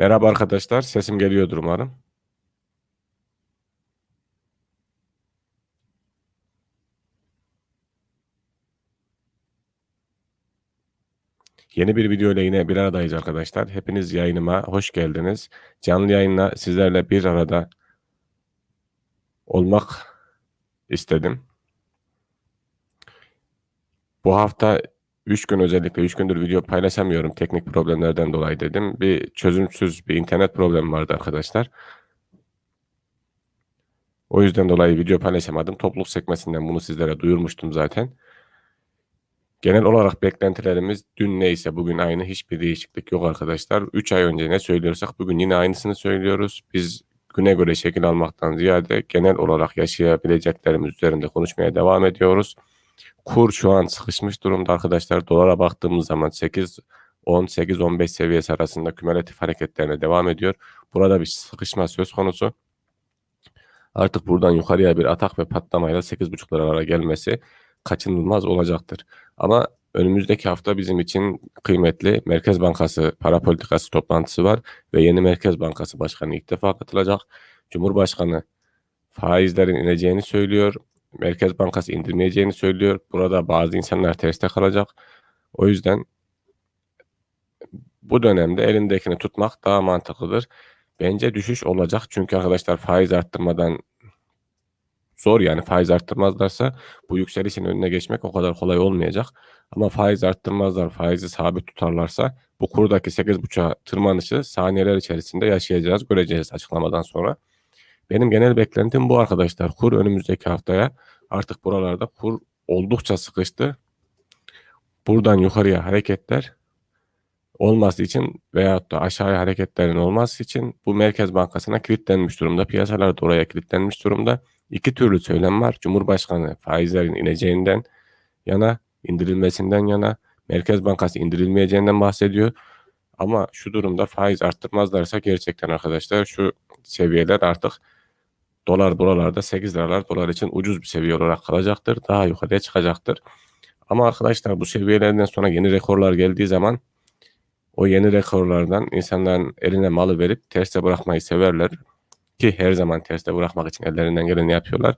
Merhaba arkadaşlar, sesim geliyordur umarım. Yeni bir video ile yine bir aradayız arkadaşlar. Hepiniz yayınıma hoş geldiniz. Canlı yayınla sizlerle bir arada olmak istedim. Bu hafta 3 gün özellikle 3 gündür video paylaşamıyorum teknik problemlerden dolayı dedim. Bir çözümsüz bir internet problemi vardı arkadaşlar. O yüzden dolayı video paylaşamadım. Topluluk sekmesinden bunu sizlere duyurmuştum zaten. Genel olarak beklentilerimiz dün neyse bugün aynı hiçbir değişiklik yok arkadaşlar. 3 ay önce ne söylüyorsak bugün yine aynısını söylüyoruz. Biz güne göre şekil almaktan ziyade genel olarak yaşayabileceklerimiz üzerinde konuşmaya devam ediyoruz. Kur şu an sıkışmış durumda arkadaşlar. Dolara baktığımız zaman 8 10 8 15 seviyesi arasında kümülatif hareketlerine devam ediyor. Burada bir sıkışma söz konusu. Artık buradan yukarıya bir atak ve patlamayla 8.5 liralara gelmesi kaçınılmaz olacaktır. Ama önümüzdeki hafta bizim için kıymetli Merkez Bankası para politikası toplantısı var ve yeni Merkez Bankası Başkanı ilk defa katılacak. Cumhurbaşkanı faizlerin ineceğini söylüyor. Merkez Bankası indirmeyeceğini söylüyor. Burada bazı insanlar terste kalacak. O yüzden bu dönemde elindekini tutmak daha mantıklıdır. Bence düşüş olacak çünkü arkadaşlar faiz arttırmadan zor yani faiz arttırmazlarsa bu yükselişin önüne geçmek o kadar kolay olmayacak. Ama faiz arttırmazlar, faizi sabit tutarlarsa bu kurdaki 8.5'a tırmanışı saniyeler içerisinde yaşayacağız, göreceğiz açıklamadan sonra. Benim genel beklentim bu arkadaşlar. Kur önümüzdeki haftaya artık buralarda kur oldukça sıkıştı. Buradan yukarıya hareketler olması için veyahut da aşağıya hareketlerin olması için bu Merkez Bankası'na kilitlenmiş durumda. Piyasalar da oraya kilitlenmiş durumda. İki türlü söylem var. Cumhurbaşkanı faizlerin ineceğinden yana, indirilmesinden yana, Merkez Bankası indirilmeyeceğinden bahsediyor. Ama şu durumda faiz arttırmazlarsa gerçekten arkadaşlar şu seviyeler artık dolar buralarda 8 liralar dolar için ucuz bir seviye olarak kalacaktır. Daha yukarıya çıkacaktır. Ama arkadaşlar bu seviyelerden sonra yeni rekorlar geldiği zaman o yeni rekorlardan insanların eline malı verip terste bırakmayı severler. Ki her zaman terste bırakmak için ellerinden geleni yapıyorlar.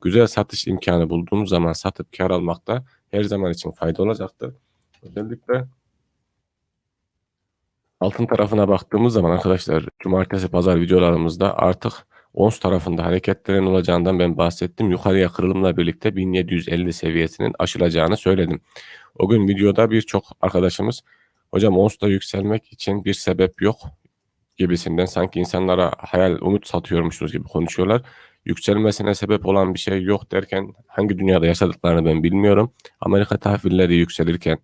Güzel satış imkanı bulduğumuz zaman satıp kar almakta her zaman için fayda olacaktır. Özellikle altın tarafına baktığımız zaman arkadaşlar cumartesi pazar videolarımızda artık ons tarafında hareketlerin olacağından ben bahsettim. Yukarıya kırılımla birlikte 1750 seviyesinin aşılacağını söyledim. O gün videoda birçok arkadaşımız hocam onsta yükselmek için bir sebep yok gibisinden sanki insanlara hayal umut satıyormuşuz gibi konuşuyorlar. Yükselmesine sebep olan bir şey yok derken hangi dünyada yaşadıklarını ben bilmiyorum. Amerika tahvilleri yükselirken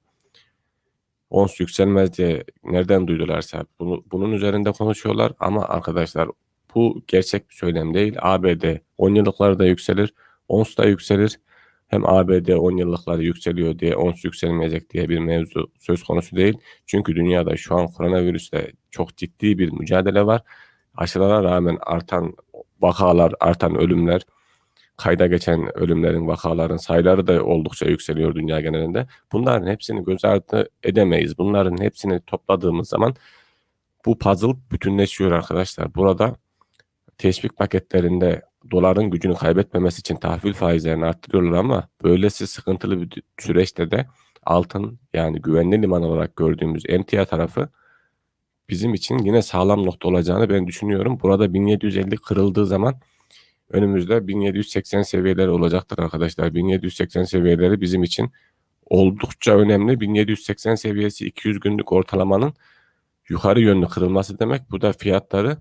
ons yükselmez diye nereden duydularsa bunu, bunun üzerinde konuşuyorlar ama arkadaşlar bu gerçek bir söylem değil. ABD 10 yıllıklarda yükselir, ons da yükselir. Hem ABD 10 yıllıkları yükseliyor diye ons yükselmeyecek diye bir mevzu söz konusu değil. Çünkü dünyada şu an koronavirüsle çok ciddi bir mücadele var. Aşılara rağmen artan vakalar, artan ölümler, kayda geçen ölümlerin, vakaların sayıları da oldukça yükseliyor dünya genelinde. Bunların hepsini göz ardı edemeyiz. Bunların hepsini topladığımız zaman bu puzzle bütünleşiyor arkadaşlar. Burada teşvik paketlerinde doların gücünü kaybetmemesi için tahvil faizlerini arttırıyorlar ama böylesi sıkıntılı bir süreçte de altın yani güvenli liman olarak gördüğümüz emtia tarafı bizim için yine sağlam nokta olacağını ben düşünüyorum. Burada 1750 kırıldığı zaman önümüzde 1780 seviyeleri olacaktır arkadaşlar. 1780 seviyeleri bizim için oldukça önemli. 1780 seviyesi 200 günlük ortalamanın yukarı yönlü kırılması demek. Bu da fiyatları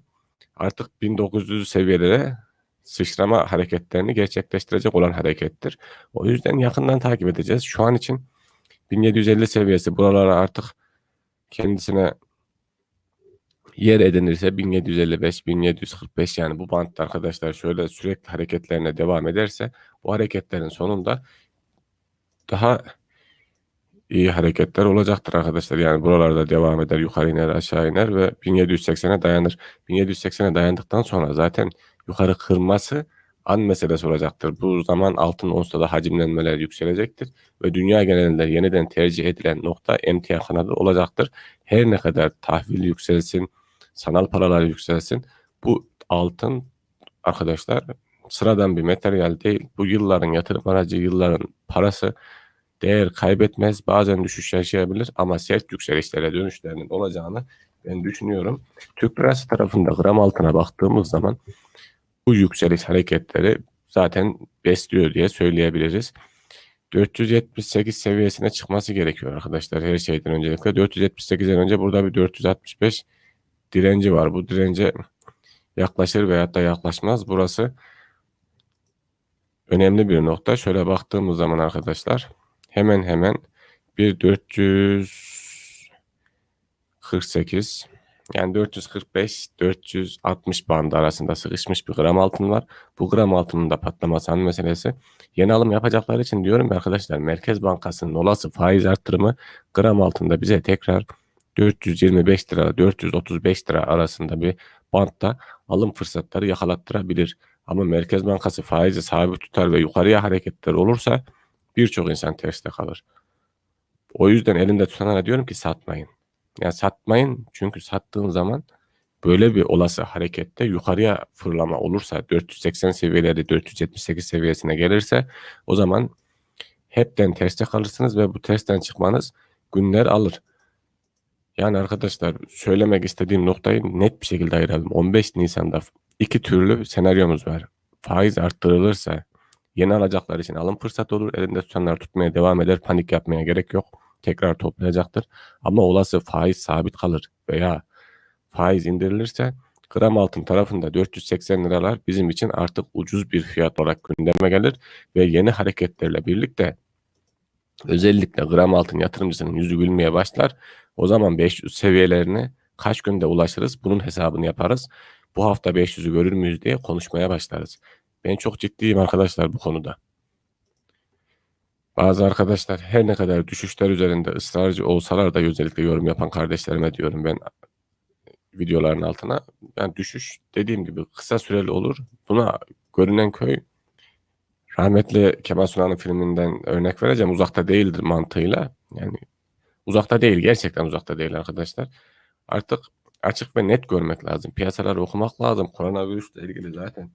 artık 1900 seviyelere sıçrama hareketlerini gerçekleştirecek olan harekettir. O yüzden yakından takip edeceğiz. Şu an için 1750 seviyesi buralara artık kendisine yer edinirse 1755 1745 yani bu bantta arkadaşlar şöyle sürekli hareketlerine devam ederse bu hareketlerin sonunda daha iyi hareketler olacaktır arkadaşlar. Yani buralarda devam eder, yukarı iner, aşağı iner ve 1780'e dayanır. 1780'e dayandıktan sonra zaten yukarı kırması an meselesi olacaktır. Bu zaman altın onsta da hacimlenmeler yükselecektir ve dünya genelinde yeniden tercih edilen nokta emtia kanadı olacaktır. Her ne kadar tahvil yükselsin, sanal paralar yükselsin. Bu altın arkadaşlar sıradan bir materyal değil. Bu yılların yatırım aracı, yılların parası değer kaybetmez. Bazen düşüş yaşayabilir ama sert yükselişlere dönüşlerinin olacağını ben düşünüyorum. Türk lirası tarafında gram altına baktığımız zaman bu yükseliş hareketleri zaten besliyor diye söyleyebiliriz. 478 seviyesine çıkması gerekiyor arkadaşlar her şeyden öncelikle. 478'den önce burada bir 465 direnci var. Bu dirence yaklaşır veyahut da yaklaşmaz. Burası önemli bir nokta. Şöyle baktığımız zaman arkadaşlar hemen hemen bir 448 yani 445-460 bandı arasında sıkışmış bir gram altın var. Bu gram altının da patlaması meselesi. Yeni alım yapacaklar için diyorum arkadaşlar Merkez Bankası'nın olası faiz arttırımı gram altında bize tekrar 425 lira 435 lira arasında bir bantta alım fırsatları yakalattırabilir. Ama Merkez Bankası faizi sabit tutar ve yukarıya hareketler olursa birçok insan terste kalır. O yüzden elinde tutanlara diyorum ki satmayın. Yani satmayın çünkü sattığın zaman böyle bir olası harekette yukarıya fırlama olursa 480 seviyeleri 478 seviyesine gelirse o zaman hepten terste kalırsınız ve bu tersten çıkmanız günler alır. Yani arkadaşlar söylemek istediğim noktayı net bir şekilde ayıralım. 15 Nisan'da iki türlü senaryomuz var. Faiz arttırılırsa yeni alacaklar için alım fırsatı olur. Elinde tutanlar tutmaya devam eder. Panik yapmaya gerek yok. Tekrar toplayacaktır. Ama olası faiz sabit kalır veya faiz indirilirse gram altın tarafında 480 liralar bizim için artık ucuz bir fiyat olarak gündeme gelir ve yeni hareketlerle birlikte özellikle gram altın yatırımcısının yüzü gülmeye başlar. O zaman 500 seviyelerine kaç günde ulaşırız bunun hesabını yaparız. Bu hafta 500'ü görür müyüz diye konuşmaya başlarız. Ben çok ciddiyim arkadaşlar bu konuda. Bazı arkadaşlar her ne kadar düşüşler üzerinde ısrarcı olsalar da özellikle yorum yapan kardeşlerime diyorum ben videoların altına. Yani düşüş dediğim gibi kısa süreli olur. Buna görünen köy rahmetli Kemal Sunal'ın filminden örnek vereceğim. Uzakta değildir mantığıyla. Yani uzakta değil gerçekten uzakta değil arkadaşlar. Artık açık ve net görmek lazım. Piyasaları okumak lazım. Koronavirüsle ilgili zaten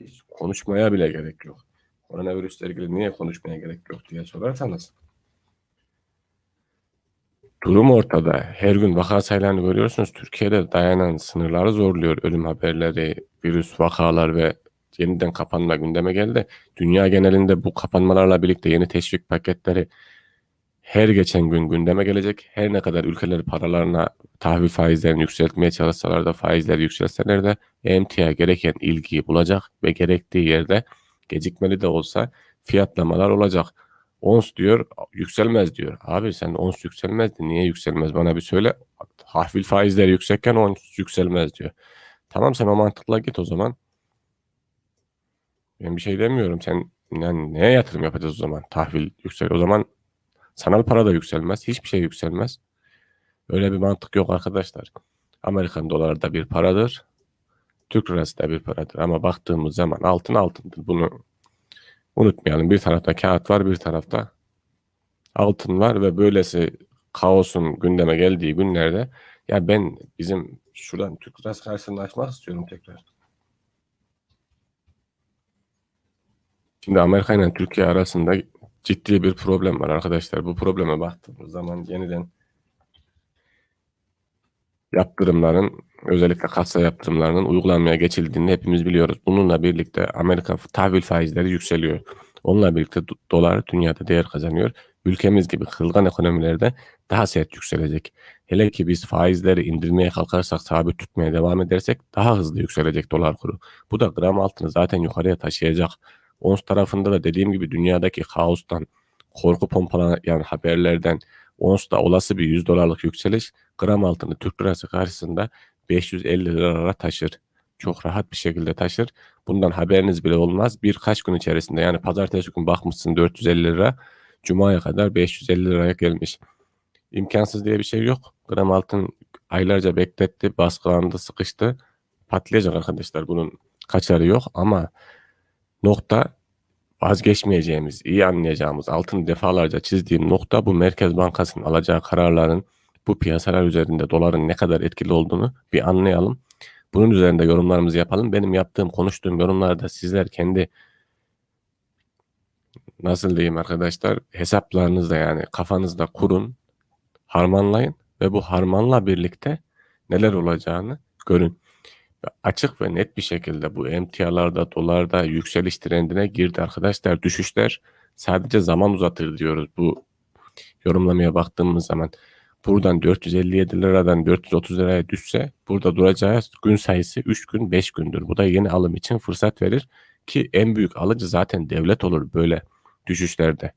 hiç konuşmaya bile gerek yok. Koronavirüsle ilgili niye konuşmaya gerek yok diye sorarsanız durum ortada. Her gün vaka sayılarını görüyorsunuz. Türkiye'de dayanan sınırları zorluyor. Ölüm haberleri, virüs vakalar ve yeniden kapanma gündeme geldi. Dünya genelinde bu kapanmalarla birlikte yeni teşvik paketleri her geçen gün gündeme gelecek. Her ne kadar ülkeler paralarına tahvil faizlerini yükseltmeye çalışsalar da faizleri yükselseler de emtia gereken ilgiyi bulacak ve gerektiği yerde gecikmeli de olsa fiyatlamalar olacak. Ons diyor yükselmez diyor. Abi sen ons yükselmezdi. Niye yükselmez bana bir söyle. Tahvil faizleri yüksekken ons yükselmez diyor. Tamam sen o mantıkla git o zaman. Ben bir şey demiyorum. Sen yani neye yatırım yapacağız o zaman? Tahvil yüksel. O zaman sanal para da yükselmez. Hiçbir şey yükselmez. Öyle bir mantık yok arkadaşlar. Amerikan doları da bir paradır. Türk lirası da bir paradır. Ama baktığımız zaman altın altındır. Bunu unutmayalım. Bir tarafta kağıt var, bir tarafta altın var ve böylesi kaosun gündeme geldiği günlerde ya ben bizim şuradan Türk lirası karşısında açmak istiyorum tekrar. Şimdi Amerika ile Türkiye arasında ciddi bir problem var arkadaşlar. Bu probleme baktığımız zaman yeniden yaptırımların özellikle kasa yaptırımlarının uygulanmaya geçildiğini hepimiz biliyoruz. Bununla birlikte Amerika tahvil faizleri yükseliyor. Onunla birlikte dolar dünyada değer kazanıyor. Ülkemiz gibi kırılgan ekonomilerde daha sert yükselecek. Hele ki biz faizleri indirmeye kalkarsak, sabit tutmaya devam edersek daha hızlı yükselecek dolar kuru. Bu da gram altını zaten yukarıya taşıyacak. Ons tarafında da dediğim gibi dünyadaki kaostan, korku pompalayan haberlerden, Ons'ta olası bir 100 dolarlık yükseliş gram altını Türk lirası karşısında 550 liralara taşır. Çok rahat bir şekilde taşır. Bundan haberiniz bile olmaz. Birkaç gün içerisinde yani pazartesi gün bakmışsın 450 lira. Cuma'ya kadar 550 liraya gelmiş. İmkansız diye bir şey yok. Gram altın aylarca bekletti, baskılandı, sıkıştı. Patlayacak arkadaşlar bunun kaçarı yok ama nokta vazgeçmeyeceğimiz, iyi anlayacağımız, altını defalarca çizdiğim nokta bu Merkez Bankası'nın alacağı kararların bu piyasalar üzerinde doların ne kadar etkili olduğunu bir anlayalım. Bunun üzerinde yorumlarımızı yapalım. Benim yaptığım, konuştuğum yorumlarda sizler kendi nasıl diyeyim arkadaşlar hesaplarınızda yani kafanızda kurun, harmanlayın ve bu harmanla birlikte neler olacağını görün. Açık ve net bir şekilde bu emtialarda, dolarda yükseliş trendine girdi arkadaşlar. Düşüşler sadece zaman uzatır diyoruz bu yorumlamaya baktığımız zaman. Buradan 457 liradan 430 liraya düşse burada duracağı gün sayısı 3 gün 5 gündür. Bu da yeni alım için fırsat verir ki en büyük alıcı zaten devlet olur böyle düşüşlerde.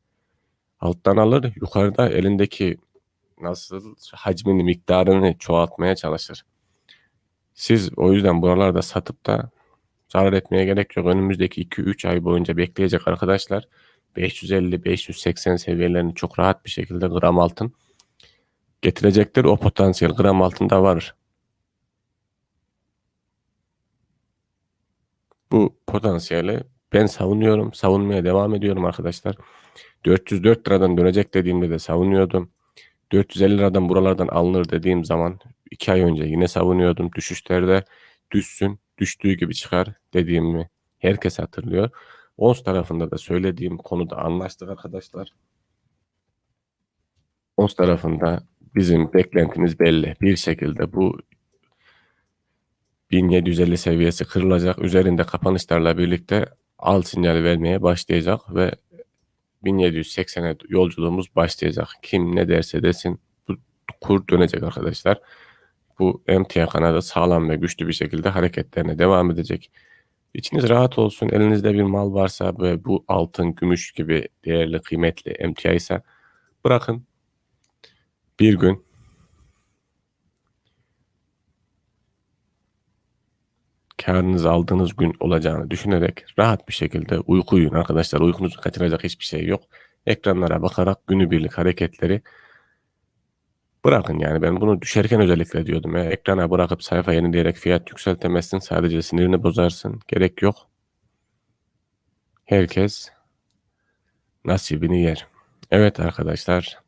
Alttan alır yukarıda elindeki nasıl hacmini miktarını çoğaltmaya çalışır. Siz o yüzden buralarda satıp da zarar etmeye gerek yok. Önümüzdeki 2-3 ay boyunca bekleyecek arkadaşlar 550-580 seviyelerini çok rahat bir şekilde gram altın getirecektir. O potansiyel gram altında var. Bu potansiyeli ben savunuyorum. Savunmaya devam ediyorum arkadaşlar. 404 liradan dönecek dediğimde de savunuyordum. 450 liradan buralardan alınır dediğim zaman 2 ay önce yine savunuyordum. Düşüşlerde düşsün, düştüğü gibi çıkar dediğimi herkes hatırlıyor. Ons tarafında da söylediğim konuda anlaştık arkadaşlar. Ons tarafında bizim beklentimiz belli. Bir şekilde bu 1750 seviyesi kırılacak. Üzerinde kapanışlarla birlikte al sinyal vermeye başlayacak ve 1780'e yolculuğumuz başlayacak. Kim ne derse desin bu kur dönecek arkadaşlar. Bu emtia kanadı sağlam ve güçlü bir şekilde hareketlerine devam edecek. İçiniz rahat olsun. Elinizde bir mal varsa ve bu altın, gümüş gibi değerli, kıymetli emtia ise bırakın. Bir gün karınızı aldığınız gün olacağını düşünerek rahat bir şekilde uyku uyuyun arkadaşlar. Uykunuzu kaçıracak hiçbir şey yok. Ekranlara bakarak günübirlik hareketleri bırakın yani ben bunu düşerken özellikle diyordum. Ya, ekrana bırakıp sayfa yenileyerek fiyat yükseltemezsin. Sadece sinirini bozarsın. Gerek yok. Herkes nasibini yer. Evet arkadaşlar.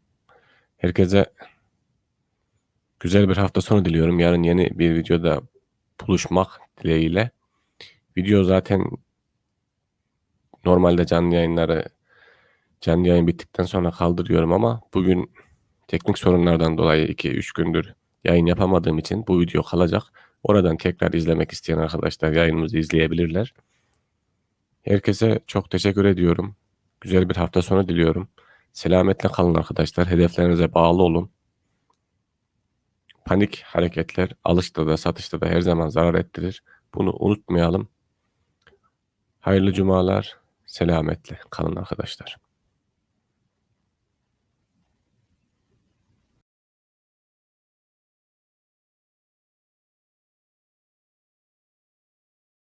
Herkese güzel bir hafta sonu diliyorum. Yarın yeni bir videoda buluşmak dileğiyle. Video zaten normalde canlı yayınları canlı yayın bittikten sonra kaldırıyorum ama bugün teknik sorunlardan dolayı 2-3 gündür yayın yapamadığım için bu video kalacak. Oradan tekrar izlemek isteyen arkadaşlar yayınımızı izleyebilirler. Herkese çok teşekkür ediyorum. Güzel bir hafta sonu diliyorum. Selametle kalın arkadaşlar. Hedeflerinize bağlı olun. Panik hareketler alışta da satışta da her zaman zarar ettirir. Bunu unutmayalım. Hayırlı cumalar. Selametle kalın arkadaşlar.